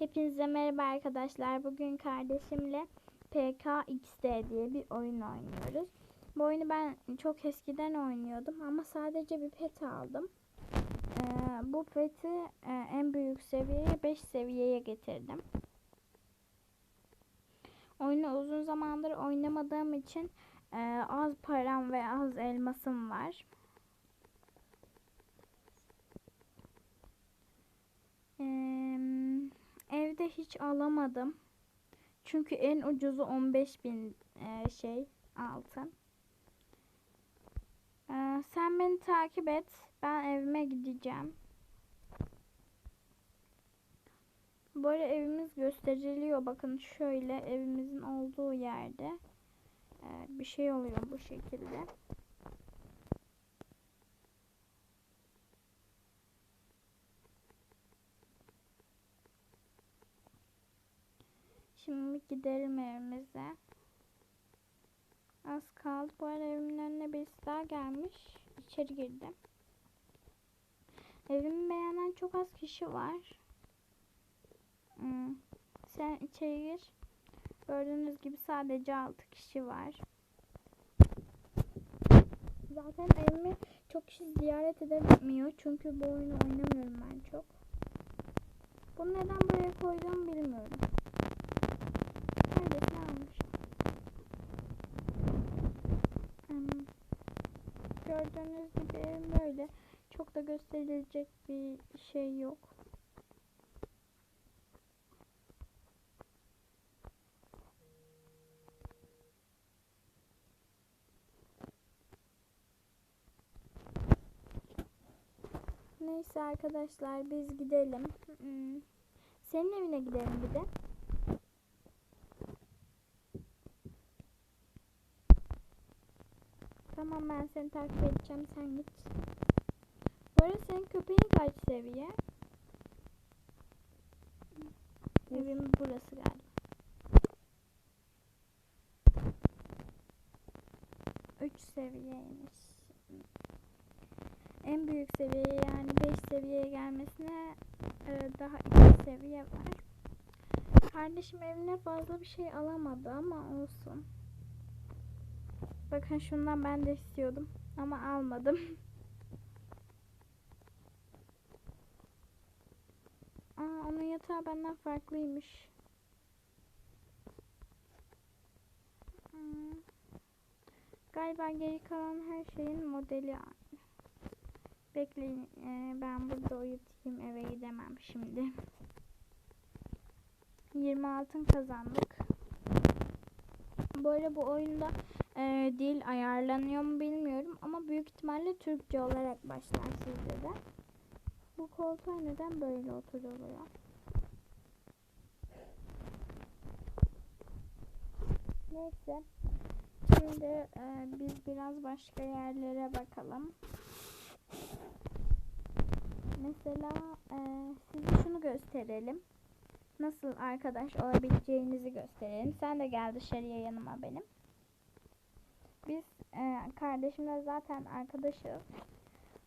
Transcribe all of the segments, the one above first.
Hepinize merhaba arkadaşlar. Bugün kardeşimle PKXD diye bir oyun oynuyoruz. Bu oyunu ben çok eskiden oynuyordum ama sadece bir pet aldım. Ee, bu peti e, en büyük seviyeye 5 seviyeye getirdim. Oyunu uzun zamandır oynamadığım için e, az param ve az elmasım var. Eee, evde hiç alamadım. Çünkü en ucuzu 15 bin e, şey altın. Eee, sen beni takip et. Ben evime gideceğim. Böyle evimiz gösteriliyor. Bakın şöyle evimizin olduğu yerde e, bir şey oluyor bu şekilde. Şimdi gidelim evimize. Az kaldı. Bu arada evimin önüne birisi daha gelmiş. İçeri girdim. Evimi beğenen çok az kişi var. Hmm. Sen içeri gir. Gördüğünüz gibi sadece 6 kişi var. Zaten evimi çok kişi ziyaret edemiyor. Çünkü bu oyunu oynamıyorum ben çok. Bunu neden buraya koyduğumu bilmiyorum. Neredeyse almış. Hmm. Gördüğünüz gibi böyle. Çok da gösterilecek bir şey yok. Neyse arkadaşlar biz gidelim. Hmm. Senin evine gidelim bir de. Tamam ben seni takip edeceğim sen git. Bu arada senin köpeğin kaç seviye? Evim burası galiba. 3 seviyeymiş. En büyük seviye yani 5 seviyeye gelmesine e, daha 2 seviye var. Kardeşim evine fazla bir şey alamadı ama olsun. Bakın şundan ben de istiyordum ama almadım. Aa onun yatağı benden farklıymış. Hmm. Galiba geri kalan her şeyin modeli aynı. Bekleyin ee, ben burada uyutayım eve gidemem şimdi. 20 altın kazandık. Böyle bu oyunda e, dil ayarlanıyor mu bilmiyorum ama büyük ihtimalle Türkçe olarak başlar sizde de. Bu koltuğa neden böyle oturuluyor? Neyse. Şimdi e, biz biraz başka yerlere bakalım. Mesela e, size şunu gösterelim. Nasıl arkadaş olabileceğinizi gösterelim. Sen de gel dışarıya yanıma benim. Biz e, kardeşimle zaten arkadaşız.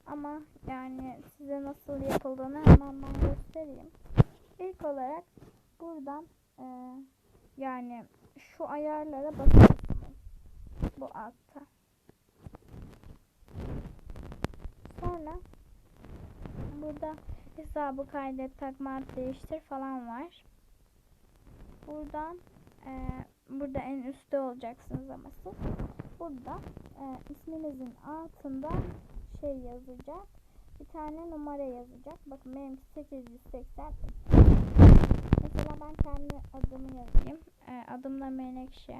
Ama yani size nasıl yapıldığını hemen ben göstereyim. İlk olarak buradan e, yani şu ayarlara basıyorsunuz. Bu altta. Sonra burada hesabı kaydet, takma değiştir falan var. Buradan e, burada en üstte olacaksınız ama siz. Burada e, isminizin altında şey yazacak. Bir tane numara yazacak. Bakın benim 880. Mesela ben kendi adımı yazayım. E, adım da Menekşe.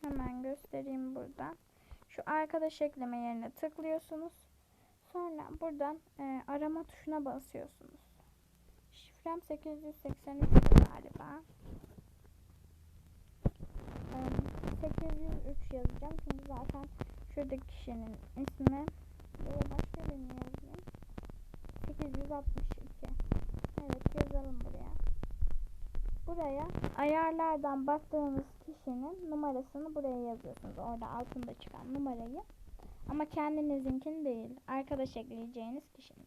Hemen göstereyim burada. Şu arkadaş ekleme yerine tıklıyorsunuz. Sonra buradan e, arama tuşuna basıyorsunuz. Şifrem 883 galiba. E, 803 yazacağım çünkü zaten şuradaki kişinin ismi böyle başka birini yazayım. 862. Evet yazalım buraya. Buraya ayarlardan baktığınız kişinin numarasını buraya yazıyorsunuz. Orada altında çıkan numarayı. Ama kendinizinkini değil. Arkadaş ekleyeceğiniz kişinin.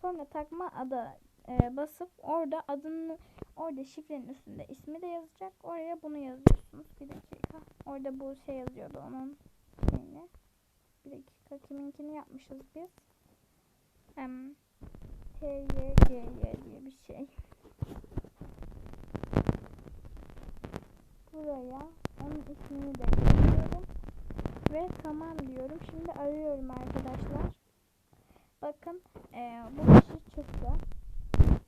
Sonra takma ada e, basıp orada adını orada şifrenin üstünde ismi de yazacak. Oraya bunu yazıyorsunuz. Bir dakika. Orada bu şey yazıyordu onun şeyini. Bir dakika kiminkini yapmışız biz. Hem TYGY diye bir şey. Buraya onun ismini de yazıyorum. Ve tamam diyorum. Şimdi arıyorum arkadaşlar. Bakın e, bu kişi çıktı.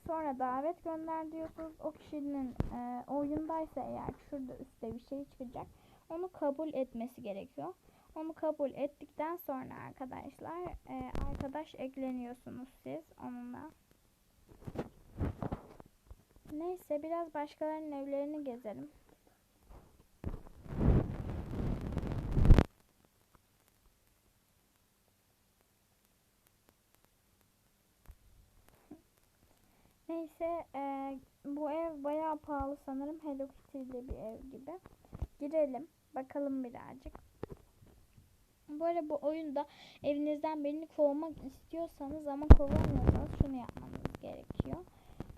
Sonra davet gönder diyorsunuz. O kişinin e, oyundaysa eğer şurada üstte bir şey çıkacak. Onu kabul etmesi gerekiyor. Onu kabul ettikten sonra arkadaşlar e, arkadaş ekleniyorsunuz siz onunla. Neyse biraz başkalarının evlerini gezelim. Neyse e, bu ev bayağı pahalı sanırım Hello Kitty'li bir ev gibi. Girelim bakalım birazcık. Bu arada bu oyunda evinizden birini kovmak istiyorsanız ama kovamıyorsanız şunu yapmanız gerekiyor.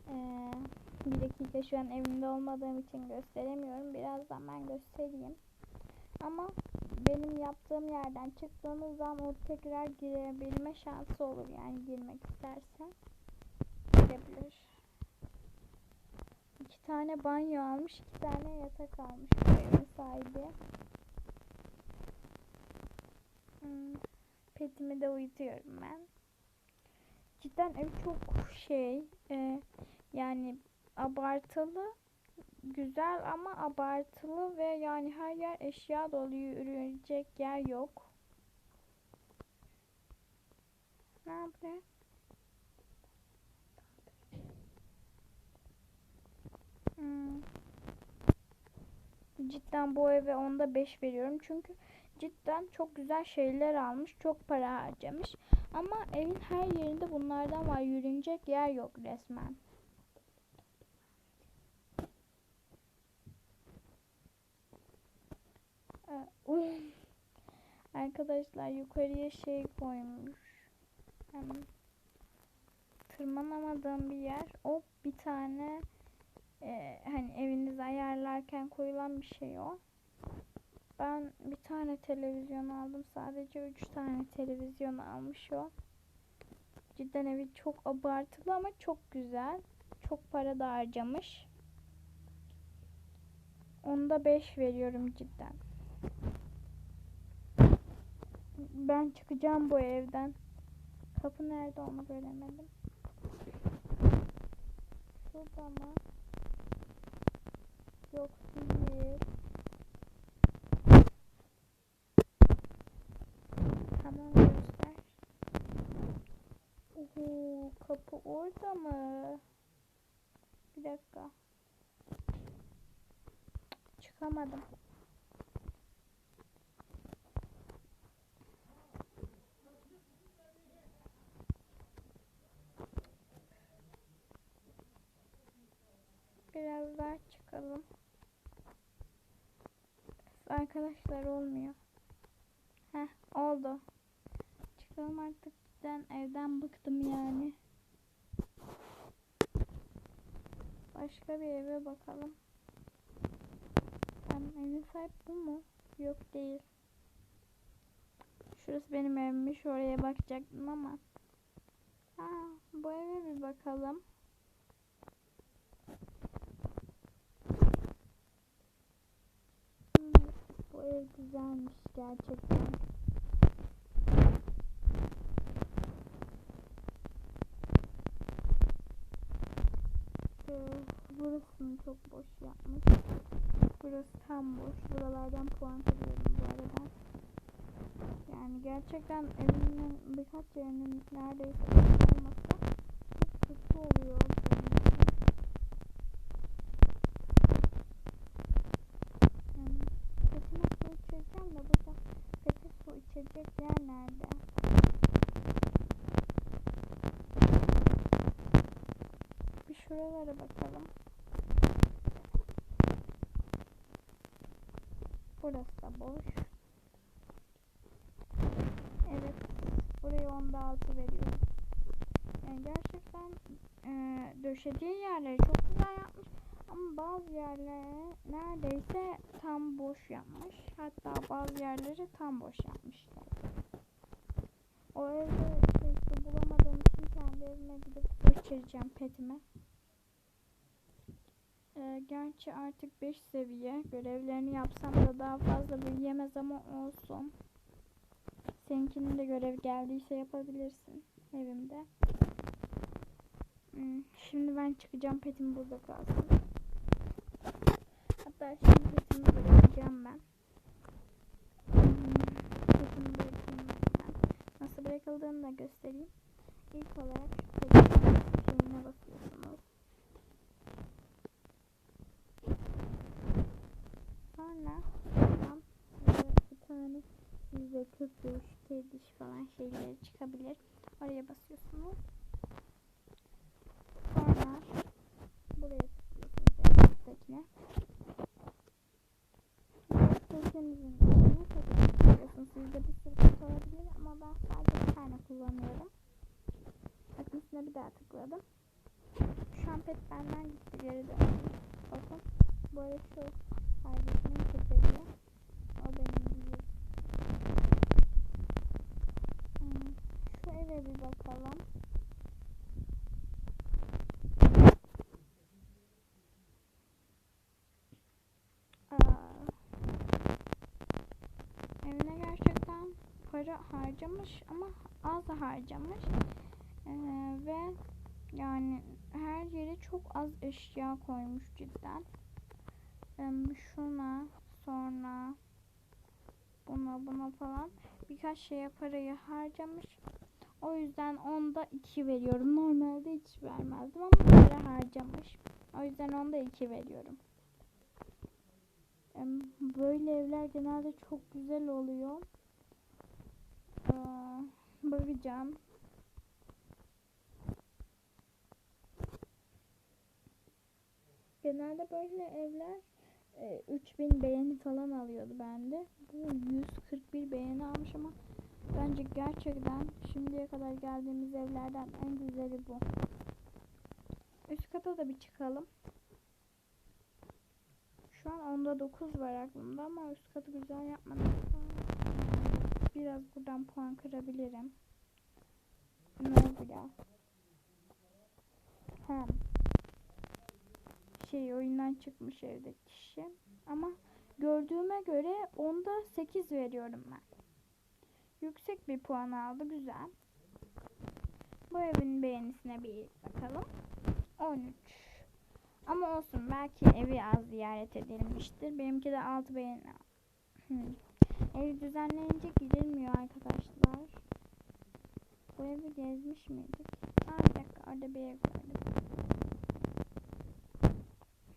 Ee, bir dakika şu an evimde olmadığım için gösteremiyorum. Birazdan ben göstereyim. Ama benim yaptığım yerden çıktığınız zaman o tekrar girebilme şansı olur. Yani girmek istersen girebilir. İki tane banyo almış, iki tane yatak almış bu evin sahibi. Hmm, petimi de uyutuyorum ben. Cidden ev çok şey, e, yani abartılı, güzel ama abartılı ve yani her yer eşya dolu yürüyecek yer yok. Ne yapıyor? Hmm. Cidden bu eve onda 5 veriyorum. Çünkü cidden çok güzel şeyler almış. Çok para harcamış. Ama evin her yerinde bunlardan var. Yürünecek yer yok resmen. Ee, Arkadaşlar yukarıya şey koymuş. Yani tırmanamadığım bir yer. O bir tane e, hani evinizi ayarlarken koyulan bir şey o. Ben bir tane televizyon aldım. Sadece üç tane televizyon almış o. Cidden evi çok abartılı ama çok güzel. Çok para da harcamış. Onda 5 veriyorum cidden. Ben çıkacağım bu evden. Kapı nerede onu göremedim. Şurada mı? Yok değil. Tamam göster. Oho, kapı orada mı? Bir dakika. Çıkamadım. Biraz daha çıkalım. Arkadaşlar olmuyor. Heh oldu. Çıkalım artık cidden evden bıktım yani. Başka bir eve bakalım. Tamam evin sahip bu mu? Yok değil. Şurası benim evimmiş. Oraya bakacaktım ama. Ha, bu eve bir bakalım. Hmm, bu ev güzelmiş gerçekten. Ee, burasını çok boş yapmış. Burası tam boş. Buralardan puan kırıyorum bu arada. Yani gerçekten evinin birkaç yerinin neredeyse boş olması çok kötü oluyor. benim için. Yani petime su içeceğim de burada pete su içecek yer nerede? Bir şuralara bakalım. Burası da boş. Evet. Buraya onda altı veriyorum. Yani gerçekten e, döşediği yerleri çok güzel yapmış. Ama bazı yerleri neredeyse tam boş yapmış. Hatta bazı yerleri tam boş yapmışlar. O evde şey, bulamadığım için kendi evime gidip göçereceğim petime. Ee, gerçi artık 5 seviye. Görevlerini yapsam da daha fazla büyüyemez ama olsun. Seninkinin de görev geldiyse yapabilirsin evimde. Hmm, Şimdi ben çıkacağım. Petim burada kalsın. Hatta şimdi petimi bırakacağım ben. Hmm, Petimi bırakayım ben. Nasıl bırakıldığını da göstereyim. İlk olarak şu petimin şeyine basıyorsunuz. Sonra buradan böyle bir tane size köpüş, kediş falan şeyleri çıkabilir. Oraya basıyorsunuz. Sonra buraya tıklıyorsunuz en üsttekine. Tekrar tıklıyorsunuz. Sizde bir sürü kutu olabilir ama ben sadece bir tane kullanıyorum. Bakın üstüne bir daha tıkladım. Şu an pet benden gitti geri döndü. Bakın böyle şu kardeşimin köpeği. O benim değil. Hmm, Şu eve bir bakalım. Aa, evine gerçekten para harcamış ama az harcamış. Ee, ve yani her yere çok az eşya koymuş cidden. Em, şuna sonra buna buna falan birkaç şeye parayı harcamış. O yüzden onda 2 veriyorum. Normalde hiç vermezdim ama para harcamış. O yüzden onda 2 veriyorum. Böyle evler genelde çok güzel oluyor. Aa, bakacağım. Genelde böyle evler e, 3000 beğeni falan alıyordu bende. Bu 141 beğeni almış ama bence gerçekten şimdiye kadar geldiğimiz evlerden en güzeli bu. Üst kata da bir çıkalım. Şu an onda 9 var aklımda ama üst katı güzel yapmadım. Biraz buradan puan kırabilirim. Ne oldu ya? Hem şey oyundan çıkmış evdeki kişi. Ama gördüğüme göre onda 8 veriyorum ben. Yüksek bir puan aldı. Güzel. Bu evin beğenisine bir bakalım. 13. Ama olsun belki evi az ziyaret edilmiştir. Benimki de 6 beğeni. Hmm. Ev düzenlenince gidilmiyor arkadaşlar. Bu evi gezmiş miydik? Aa, bir dakika orada bir ev gördüm.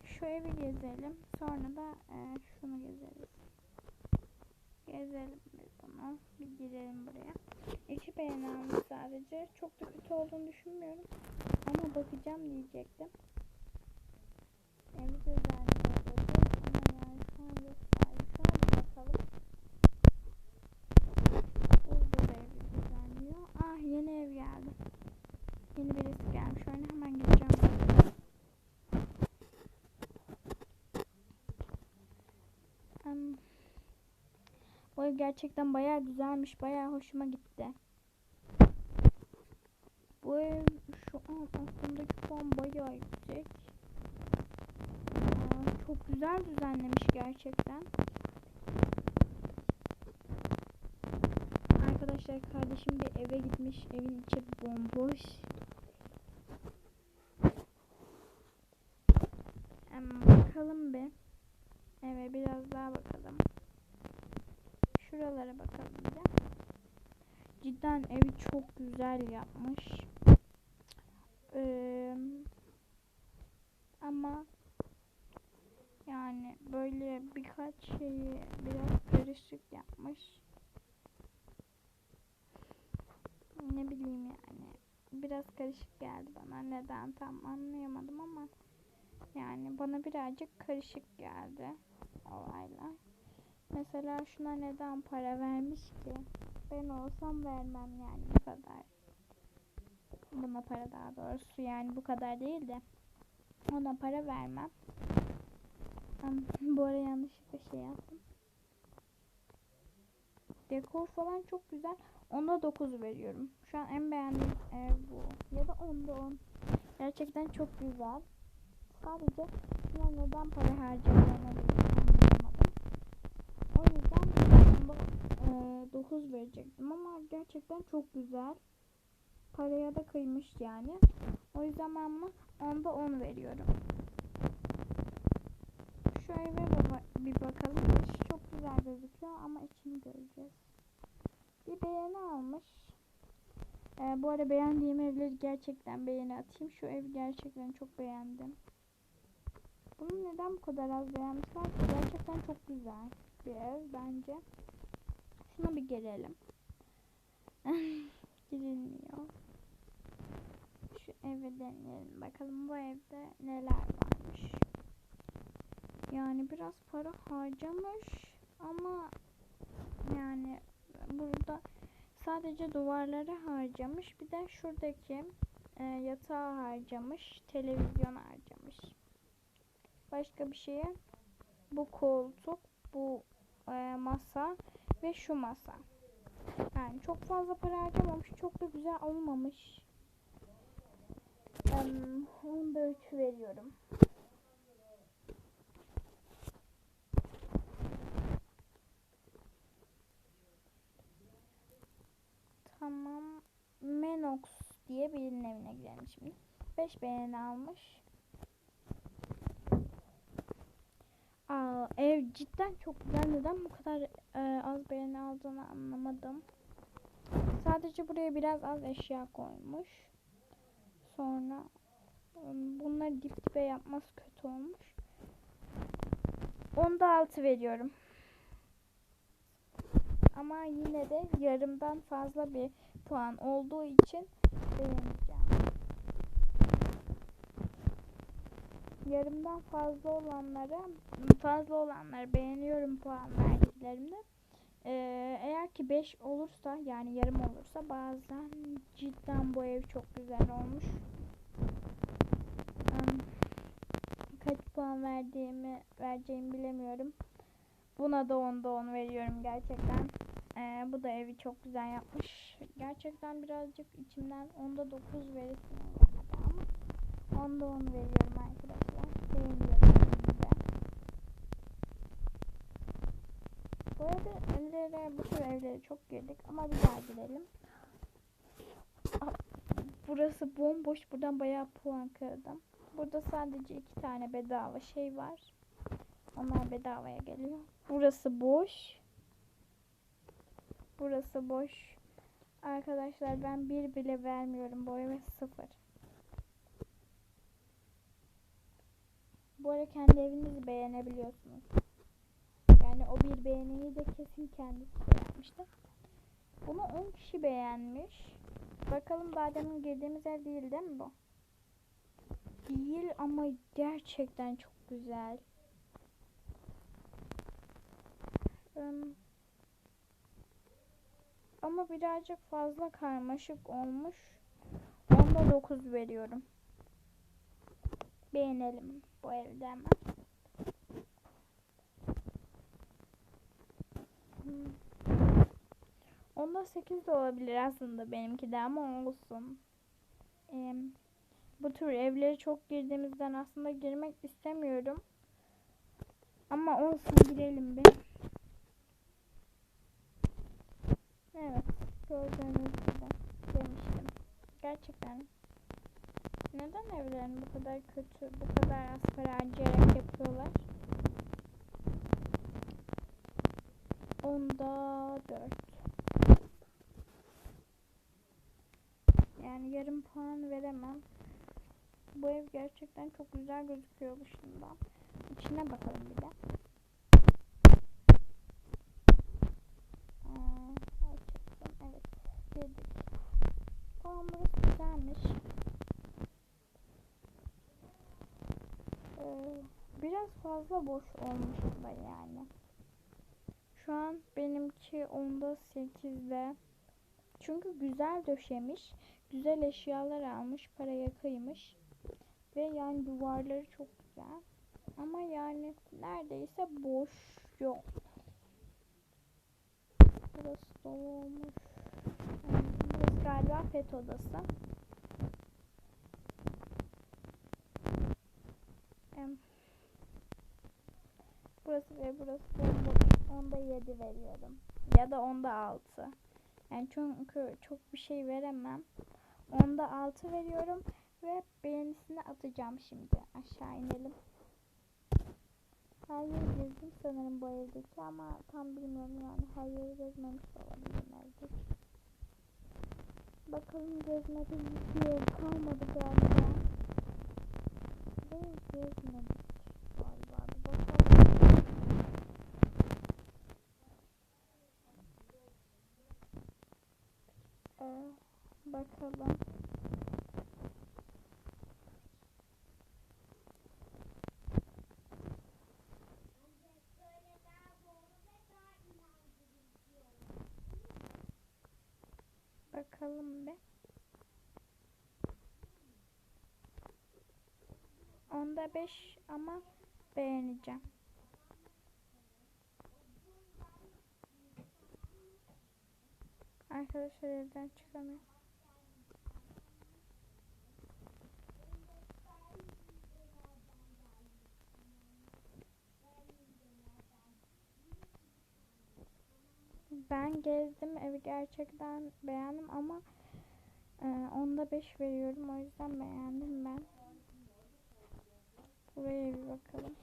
Şu evi gezelim. Sonra da e, şunu gezeriz. Gezelim biz bunu. Bir girelim buraya. İki beğeni almış sadece. Çok da kötü olduğunu düşünmüyorum. Ama bakacağım diyecektim. Evi düzenliyor dedi. Ama yani şu an yok sahibi. Şuna bir bakalım. Burada da evi düzenliyor. Ah yeni ev geldi. Yeni birisi gelmiş. Öyle hemen gideceğim. Em, Bu ev gerçekten bayağı güzelmiş. Bayağı hoşuma gitti. Bu ev şu an aklımdaki puan bayağı yüksek. Aa, çok güzel düzenlemiş gerçekten. Arkadaşlar kardeşim bir eve gitmiş. Evin içi bomboş. Em, bakalım bir. Evet biraz daha bakalım. Şuralara bakalım bir de. Cidden evi çok güzel yapmış. Ee, ama yani böyle birkaç şeyi biraz karışık yapmış. Ne bileyim yani. Biraz karışık geldi bana. Neden tam anlayamadım ama yani bana birazcık karışık geldi olaylar. Mesela şuna neden para vermiş ki? Ben olsam vermem yani bu kadar. Buna para daha doğrusu yani bu kadar değil de ona para vermem. Bu ara yanlışlıkla şey yaptım. Dekor falan çok güzel. Onda 9 veriyorum. Şu an en beğendiğim ev bu. Ya da onda 10. Gerçekten çok güzel. Sadece neden para harcadığını anlamadım. O onda e, 9 verecektim ama gerçekten çok güzel. Paraya da kıymış yani. O yüzden ben buna onda 10 veriyorum. Şu eve bir bakalım. Dışı çok güzel gözüküyor ama içini göreceğiz. Bir beğeni almış. Ee, bu arada beğendiğim evleri gerçekten beğeni atayım. Şu ev gerçekten çok beğendim. Bunu neden bu kadar az beğenmişler? Gerçekten çok güzel bir ev bence. Şuna bir gelelim. Girilmiyor. Şu eve deneyelim. Bakalım bu evde neler varmış. Yani biraz para harcamış ama yani burada sadece duvarları harcamış. Bir de şuradaki e, yatağı harcamış. Televizyon harcamış. Başka bir şeye bu koltuk, bu e, masa ve şu masa. Yani çok fazla para harcamamış. Çok da güzel olmamış. Um, onda 3 veriyorum. Tamam. Menox diye birinin evine girelim şimdi. 5 beğeni almış. Aa, ev cidden çok güzel. Neden bu kadar e, az beğeni aldığını anlamadım. Sadece buraya biraz az eşya koymuş. Sonra bunları dip dibe yapması kötü olmuş. Onda 6 veriyorum. Ama yine de yarımdan fazla bir puan olduğu için beğeneceğim. Yarımdan fazla olanlara fazla olanları beğeniyorum puan verdiklerimde. Ee, eğer ki 5 olursa yani yarım olursa bazen cidden bu ev çok güzel olmuş. Kaç puan verdiğimi vereceğimi bilemiyorum. Buna da onda 10 veriyorum gerçekten. Ee, bu da evi çok güzel yapmış. Gerçekten birazcık içimden onda 9 veresim ama onda 10 veriyorum arkadaşlar. Beğeniyorum yine de. Bu arada evlere, bu tür evlere çok girdik ama bir daha girelim. Burası bomboş. Buradan bayağı puan kırdım. Burada sadece iki tane bedava şey var. Onlar bedavaya geliyor. Burası boş. Burası boş. Arkadaşlar ben bir bile vermiyorum. Bu eve sıfır. Bu arada kendi evinizi beğenebiliyorsunuz. Yani o bir beğeniyi de kesin kendisi yapmıştır. Bunu 10 kişi beğenmiş. Bakalım daha demin girdiğimiz ev değil değil mi bu? Değil ama gerçekten çok güzel. Ama birazcık fazla karmaşık olmuş. Onda 9 veriyorum. Beğenelim bu evde hemen. Hmm. Onda 8 de olabilir aslında benimki de ama olsun. Ee, bu tür evlere çok girdiğimizden aslında girmek istemiyorum. Ama olsun girelim bir. Evet gördüğünüz gibi demiştim. Gerçekten neden evlerini bu kadar kötü, bu kadar az para harcayarak yapıyorlar? Onda 4. Yani yarım puan veremem. Bu ev gerçekten çok güzel gözüküyor dışından. İçine bakalım bir de. Aa, açıktım. Evet. Girdik. Tamam burası güzelmiş. Ee, biraz fazla boş olmuş da yani. Şu an benimki onda 8'de. Çünkü güzel döşemiş. güzel eşyalar almış. Paraya kıymış. Ve yani duvarları çok güzel. Ama yani neredeyse boş yok. Burası dolu olmuş. Yani burası galiba pet odası. Burası ve burası. Onda 7 veriyorum. Ya da onda 6. Yani çünkü çok bir şey veremem. Onda 6 veriyorum ve beğenisini atacağım şimdi. Aşağı inelim. Her yeri gezdim sanırım bu evdeki ama tam bilmiyorum yani her yeri gezmemiş olabilirim evdeki. Bakalım gezmediğimiz bir yer kalmadı galiba. Burayı gezmedik galiba. Bir bakalım. Ee, bakalım. Bakalım bir. Onda 5 ama beğeneceğim. Arkadaşlar evden çıkamıyor. Ben gezdim evi gerçekten beğendim ama e, onda 5 veriyorum o yüzden beğendim ben. Buraya bir bakalım.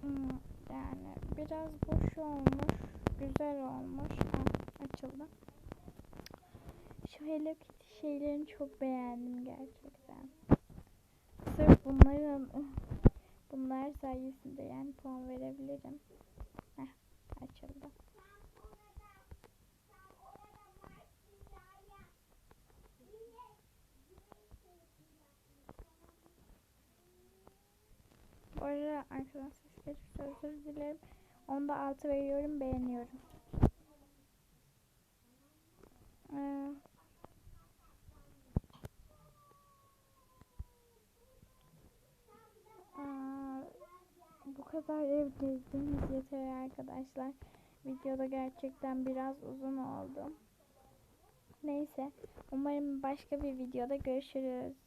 Hmm, yani biraz boş olmuş, güzel olmuş. Ha, açıldı. Şu Hello Kitty şeylerini çok beğendim gerçekten. Sırf bunların bunlar sayesinde yani puan verebilirim. Heh, açıldı. Bu arada arkadan ses gelirse özür dilerim. Onda 6 veriyorum beğeniyorum. Ee, bu kadar ev gezdiğimiz yeter arkadaşlar. Videoda gerçekten biraz uzun oldu. Neyse. Umarım başka bir videoda görüşürüz.